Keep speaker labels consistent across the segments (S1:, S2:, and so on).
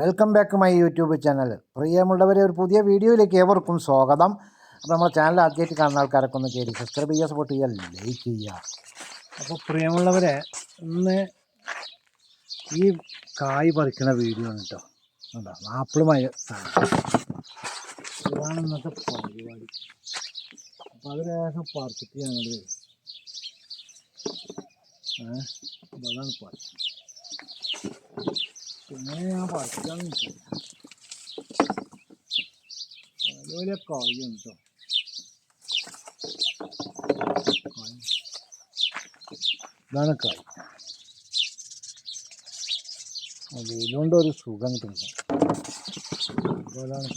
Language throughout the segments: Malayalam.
S1: Welcome back my YouTube channel. പ്രിയമുള്ളവരെ ഒരു പുതിയ വീഡിയോയിലേക്ക് ഏവർക്കും സ്വാഗതം. അപ്പോൾ നമ്മുടെ ചാനൽ ആദ്യമായിട്ട് കാണുന്ന ആൾക്കാരൊക്കെ ഒന്ന് കയറി സബ്സ്ക്രൈബ് ചെയ്യുക സപ്പോർട്ട് ചെയ്യുക ലൈക്ക് ചെയ്യുക.
S2: അപ്പോൾ പ്രിയമുള്ളവരെ ഇന്ന് ഈ കായ് പറിക്കുന്ന വീഡിയോ ആണ് കേട്ടോ കണ്ടോ? ആപ്പിളുമായി ഇതാണ് ഇന്നത്തെ പരിപാടി. അപ്പോൾ അത് പറിച്ചിട്ട് ഞങ്ങൾ ഏഹ് അതാണ് പറിച്ചത് പിന്നെ ഞാൻ പറിക്കാന്ന് വെച്ചാൽ വലിയ കായാണ് കേട്ടോ കായ് ഇതാണ് കായ് സുഖം കിട്ടുന്നില്ല അതുപോലാണ്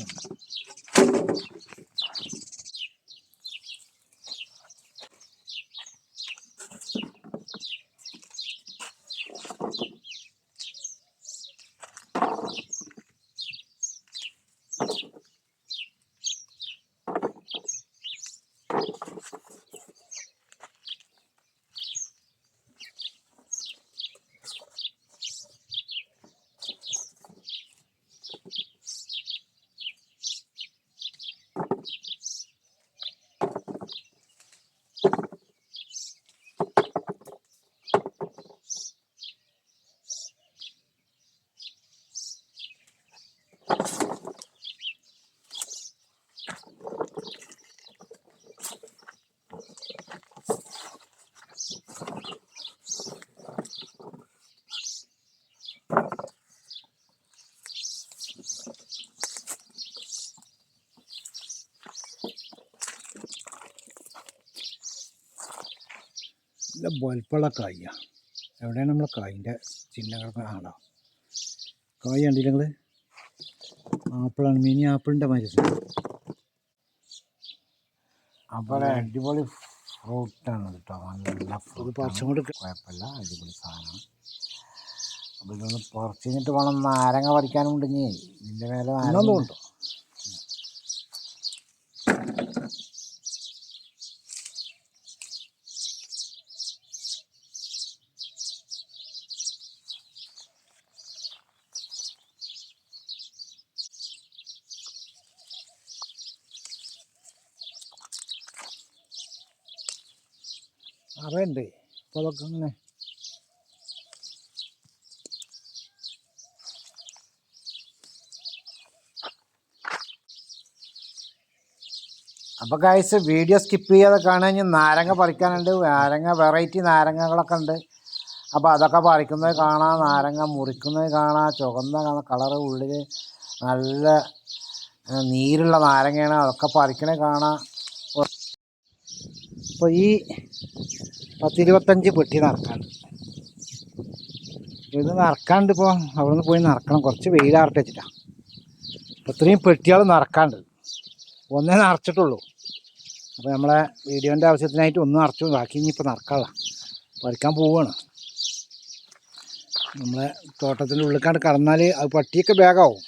S2: നല്ല വലുപ്പമുള്ള കായ എവിടെയാണ് നമ്മളെ കായിന്റെ ചിഹ്നങ്ങൾ ആണോ? കായ കണ്ടില്ല നിങ്ങൾ ആപ്പിളാണ് മിനി ആപ്പിളിന്റെ മാതിരി
S1: അപ്പോൾ അടിപൊളി ഫ്രൂട്ടാണ് കേട്ടോ. നല്ല ഫ്രൂട്ട്
S2: പറിച്ചും കൊണ്ട്
S1: കുഴപ്പമില്ല. അടിപൊളി സാധനം അപ്പോൾ ഇതൊന്ന് പറിച്ചു കഴിഞ്ഞിട്ട് വേണം നാരങ്ങ പറിക്കാനുണ്ടെങ്കിൽ ഇതിന്റെ മേലെ നാരങ്ങ
S2: ഉണ്ടോ? അറിയണ്ടേ അപ്പോൾ അതൊക്കെ അങ്ങനെ
S1: അപ്പോൾ കാഴ്ച വീഡിയോ സ്കിപ്പ് ചെയ്യാതെ കാണാൻ നാരങ്ങ പറിക്കാനുണ്ട്. നാരങ്ങ വെറൈറ്റി നാരങ്ങകളൊക്കെ ഉണ്ട്. അപ്പോൾ അതൊക്കെ പറിക്കുന്നത് കാണാം. നാരങ്ങ മുറിക്കുന്നത് കാണാം. ചുവന്ന കാണാം കളറ് ഉള്ളിൽ നല്ല നീരുള്ള നാരങ്ങയാണ്. അതൊക്കെ പറിക്കണേ കാണാം.
S2: അപ്പോൾ ഈ പത്തിരുപത്തഞ്ച് പെട്ടി നടക്കാണ്ട് ഇത് നടക്കാണ്ട് ഇപ്പോൾ അവിടെ നിന്ന് പോയി നടക്കണം. കുറച്ച് വെയിലാറട്ടെ വെച്ചിട്ടാണ് അപ്പോൾ ഇത്രയും പെട്ടികൾ നടക്കാണ്ട്. ഒന്നേ നിറച്ചിട്ടുള്ളൂ അപ്പോൾ നമ്മളെ വീഡിയോന്റെ ആവശ്യത്തിനായിട്ട് ഒന്ന് നിറച്ചു ബാക്കി ഇനിയിപ്പോൾ നടക്കാനുള്ള പഠിക്കാൻ പോവുകയാണ് നമ്മളെ തോട്ടത്തിന്റെ ഉള്ളിക്കാണ്ട് കടന്നാൽ അത് പട്ടിയൊക്കെ ബാഗാവും.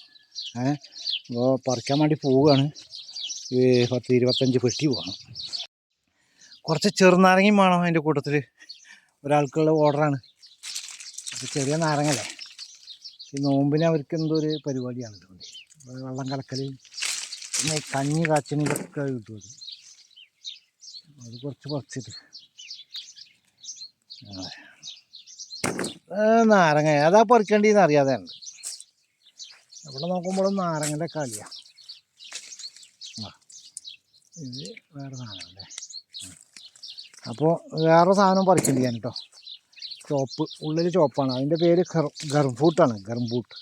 S2: ഏഹ് അപ്പോൾ പറിക്കാൻ വേണ്ടി പോവുകയാണ് പത്ത് ഇരുപത്തഞ്ച് പെട്ടി പോകണം കുറച്ച് ചെറുനാരങ്ങയും വേണം അതിന്റെ കൂട്ടത്തിൽ ഒരാൾക്കുള്ള ഓർഡറാണ്. അപ്പോൾ ചെറിയ നാരങ്ങല്ലേ? ഈ നോമ്പിന് അവർക്ക് എന്തോ ഒരു പരിപാടിയാണ് ഇതുകൊണ്ട്. വെള്ളം കലക്കൽ പിന്നെ കഞ്ഞി കാച്ചണിലൊക്കെ കിട്ടും അത്. കുറച്ച് പറിച്ചിട്ട്. നാരങ്ങ. ഏതാ പറിക്കേണ്ടതെന്ന് അറിയാതെ ഉണ്ട്. ഇവിടെ നോക്കുമ്പോഴും നാരങ്ങന്റെ കളിയാണ് ഇത് വേറെ സാധനമല്ലേ? അപ്പോൾ വേറെ സാധനം പറിക്കേണ്ടി ഞാൻ കേട്ടോ ചോപ്പ് ഉള്ളിൽ ചോപ്പാണ് അതിന്റെ പേര് ഗർ ഗർഫൂട്ടാണ് ഗർംബൂട്ട്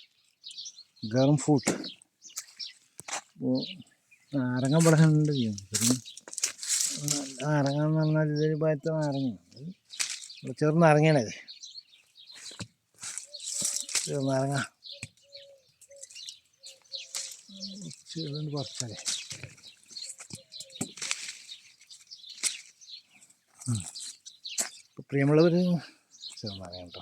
S2: ഗർംഫൂട്ട് അപ്പോൾ നാരങ്ങ ഇവിടെ നാരങ്ങ എന്ന് പറഞ്ഞാൽ ഇതൊരു ഭാഗത്തെ നാരങ്ങ ചെറു നാരങ്ങയാണത് ചെറു നാരങ്ങ. ചെറുതുകൊണ്ട് പറിച്ചാലേ. പ്രിയമുള്ളവർ ചെറുനാരങ്ങ കേട്ടോ.